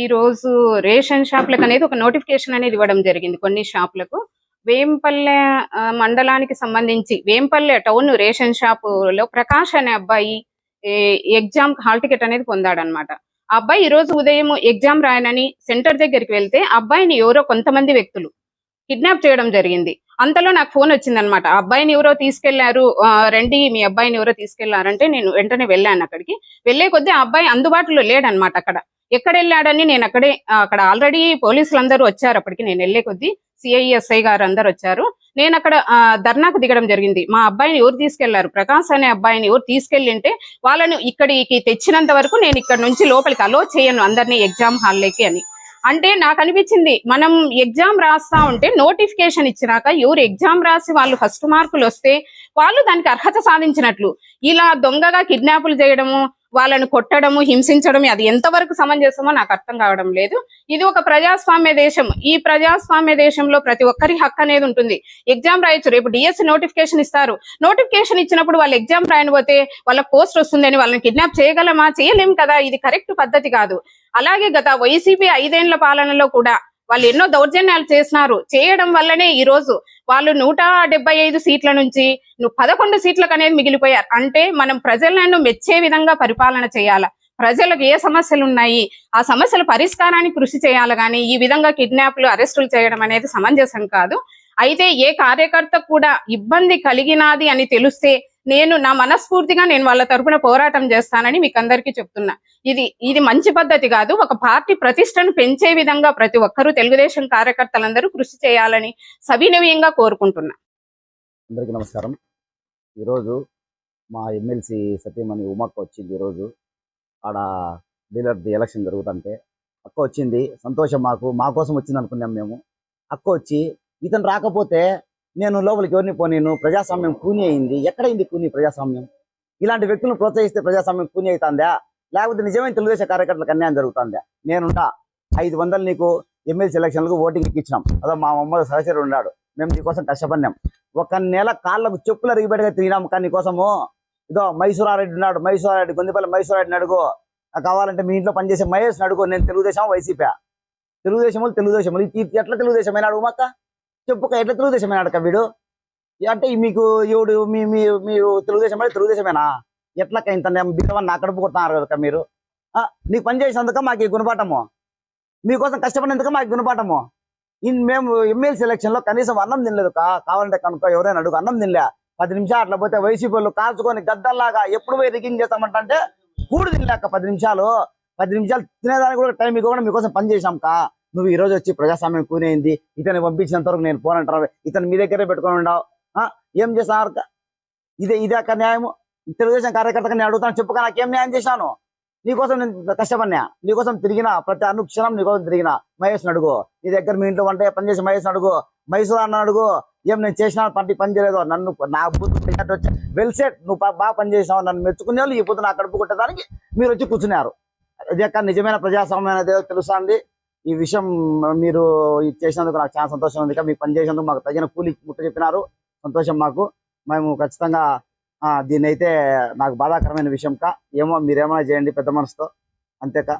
ఈ రోజు రేషన్ షాప్లకు అనేది ఒక నోటిఫికేషన్ అనేది ఇవ్వడం జరిగింది కొన్ని షాప్లకు. వేంపల్లె మండలానికి సంబంధించి వేంపల్లె టౌన్ రేషన్ షాపులో ప్రకాష్ అనే అబ్బాయి ఎగ్జామ్ హాల్ టికెట్ అనేది పొందాడనమాట. ఆ అబ్బాయి ఈ రోజు ఉదయం ఎగ్జామ్ రాయనని సెంటర్ దగ్గరికి వెళ్తే అబ్బాయిని ఎవరో కొంతమంది వ్యక్తులు కిడ్నాప్ చేయడం జరిగింది. అంతలో నాకు ఫోన్ వచ్చిందనమాట. అబ్బాయిని ఎవరో తీసుకెళ్ళారు రండి మీ అబ్బాయిని ఎవరో తీసుకెళ్ళారంటే నేను వెంటనే వెళ్ళాను అక్కడికి. వెళ్ళే కొద్దీ ఆ అబ్బాయి అందుబాటులో లేడనమాట అక్కడ. ఎక్కడ వెళ్ళాడని నేను అక్కడే అక్కడ ఆల్రెడీ పోలీసులు అందరూ వచ్చారు అప్పటికి. నేను వెళ్ళే కొద్దీ సిఐఎస్ఐ గారు అందరు వచ్చారు. నేను అక్కడ ధర్నాకు దిగడం జరిగింది. మా అబ్బాయిని ఎవరు తీసుకెళ్ళారు? ప్రకాశ్ అనే అబ్బాయిని ఎవరు తీసుకెళ్ళింటే వాళ్ళను ఇక్కడికి తెచ్చినంత వరకు నేను ఇక్కడ నుంచి లోపలికి అలో చేయను అందరినీ ఎగ్జామ్ హాల్లోకి అని. అంటే నాకు అనిపించింది మనం ఎగ్జామ్ రాస్తా ఉంటే నోటిఫికేషన్ ఇచ్చినాక ఎవరు ఎగ్జామ్ రాసి వాళ్ళు ఫస్ట్ మార్కులు వస్తే వాళ్ళు దానికి అర్హత సాధించినట్లు. ఇలా దొంగగా కిడ్నాపులు చేయడము వాళ్ళను కొట్టడము హింసించడం అది ఎంతవరకు సమంజసమో నాకు అర్థం కావడం లేదు. ఇది ఒక ప్రజాస్వామ్య దేశం. ఈ ప్రజాస్వామ్య దేశంలో ప్రతి ఒక్కరి హక్కు అనేది ఉంటుంది. ఎగ్జామ్ రాయొచ్చు. రేపు డిఎస్సి నోటిఫికేషన్ ఇస్తారు. నోటిఫికేషన్ ఇచ్చినప్పుడు వాళ్ళు ఎగ్జామ్ రాయనిపోతే వాళ్ళ పోస్ట్ వస్తుందని వాళ్ళని కిడ్నాప్ చేయగలమా? చేయలేం కదా. ఇది కరెక్ట్ పద్ధతి కాదు. అలాగే గత వైసీపీ ఐదేళ్ళ పాలనలో కూడా వాళ్ళు ఎన్నో దౌర్జన్యాలు చేసినారు. చేయడం వల్లనే ఈ రోజు వాళ్ళు నూట డెబ్బై ఐదు సీట్ల నుంచి ను- పదకొండు సీట్లకు అనేది మిగిలిపోయారు. అంటే మనం ప్రజలను మెచ్చే విధంగా పరిపాలన చేయాల? ప్రజలకు ఏ సమస్యలు ఉన్నాయి? ఆ సమస్యల పరిష్కారానికి కృషి చేయాలి కానీ ఈ విధంగా కిడ్నాప్లు అరెస్టులు చేయడం అనేది సమంజసం కాదు. అయితే ఏ కార్యకర్త కూడా ఇబ్బంది కలిగినాది అని తెలిస్తే నేను నా మనస్ఫూర్తిగా నేను వాళ్ళ తరపున పోరాటం చేస్తానని మీకు అందరికీ చెప్తున్నా. ఇది ఇది మంచి పద్ధతి కాదు. ఒక పార్టీ ప్రతిష్టను పెంచే విధంగా ప్రతి ఒక్కరూ తెలుగుదేశం కార్యకర్తలందరూ కృషి చేయాలని సవినవీయంగా కోరుకుంటున్నా. అందరికీ నమస్కారం. ఈరోజు మా ఎమ్మెల్సీ సత్యమణి ఉమక్క వచ్చింది ఈరోజు. ఆడ డీలర్ది ఎలక్షన్ జరుగుతుంటే అక్క వచ్చింది. సంతోషం మాకు మా కోసం వచ్చింది అనుకున్నాం మేము. అక్క వచ్చి ఇతను రాకపోతే నేను లోపలికి ఎవరిని పోనీను? ప్రజాస్వామ్యం కూని అయింది. ఎక్కడైంది కూని ప్రజాస్వామ్యం? ఇలాంటి వ్యక్తులను ప్రోత్సహిస్తే ప్రజాస్వామ్యం కూని అవుతుందా? లేకపోతే నిజమైన తెలుగుదేశం కార్యకర్తలకు అన్యాయం జరుగుతుందా? నేనుంటా ఐదు వందలు నీకు ఎమ్మెల్సీ ఎలక్షన్లకు ఓటింగ్కి ఇచ్చినాం. అదో మా మమ్మల్ని సహచరుడు ఉన్నాడు. మేము నీకోసం కష్టపడినాం. ఒక నెల కాళ్ళకు చెప్పులు అరిగిపెట్టగా తిరిగినాం కానీ కోసము ఇదో మైసూరారెడ్డి ఉన్నాడు. మైసూరారెడ్డి గొందిపల్లి మైసూరారెడ్డిని అడుగు. నాకు కావాలంటే మీ ఇంట్లో పనిచేసే మహేష్ని అడుగు. నేను తెలుగుదేశం వైసీపీ. తెలుగుదేశం తెలుగుదేశం ఈ- ఎట్లా తెలుగుదేశం అడుగు మాక చెప్పుక ఎట్లా తెలుగుదేశం అడక వీడు? అంటే మీకు ఎవడు మీ మీరు తెలుగుదేశం అంటే తెలుగుదేశమేనా? ఎట్లా ఇంత బిడ్డవని నా కడుపు కొడుతున్నారు కదా మీరు? ఆ, నీకు పని చేసినందుక మాకు ఈ గుణపాఠము. మీకోసం కష్టపడినందుక మాకు గుణపాఠము. ఇన్ మేము ఎమ్మెల్సీ ఎలక్షన్లో కనీసం అన్నం తినలేదు కావాలంటే కనుక ఎవరైనా అడుగు అన్నం తినలే. పది నిమిషాలు అట్లా పోతే వైసీపీలు కాల్చుకొని గద్దల్లాగా ఎప్పుడు పోయి రిగింగ్ చేస్తామంటే కూడు తినలేక పది నిమిషాలు. పది నిమిషాలు తినేదానికి కూడా టైం ఇవ్వకుండా మీకోసం పని చేశాం కా. నువ్వు ఈ రోజు వచ్చి ప్రజాస్వామ్యం కూనేయింది ఇతను పంపించినంత వరకు నేను పోనంటారు? ఇతను మీ దగ్గరే పెట్టుకొని ఉండవు? ఆ, ఏం చేస్తున్నారు ఇదే ఇదే అక్క న్యాయము? తెలుగుదేశం కార్యకర్తగా నేను అడుగుతాను చెప్పుక నాకేం న్యాయం చేశాను? నీకోసం నేను కష్టపడినా? నీకోసం తిరిగిన? ప్రతి అనుక్షణం నీకోసం తిరిగిన? మహేష్ అడుగు. నీ దగ్గర మీ ఇంట్లో వంట పని చేసి మహేష్ అడుగు. మైసూర్ అన్న అడుగు. ఏం నేను చేసిన పని పని చేయలేదు? నన్ను నా బుద్ధి వచ్చి వెల్ సెట్ నువ్వు బాగా పని చేసినావు. నన్ను మెచ్చుకునే వాళ్ళు ఈ పొద్దు నా కడుపు కొట్టడానికి మీరు వచ్చి కూర్చున్నారు. అది యొక్క నిజమైన ప్రజాస్వామ్యం అనేది తెలుస్తుంది. ఈ విషయం మీరు ఇది చేసినందుకు నాకు చాలా సంతోషం ఉంది. మీకు పని చేసినందుకు మాకు తగిన కూలి ముట్ట చెప్పినారు. సంతోషం మాకు. మేము ఖచ్చితంగా ఆ, దీన్ని అయితే నాకు బాధాకరమైన విషయం కా. ఏమో మీరేమైనా చేయండి పెద్ద మనసుతో. అంతేకా.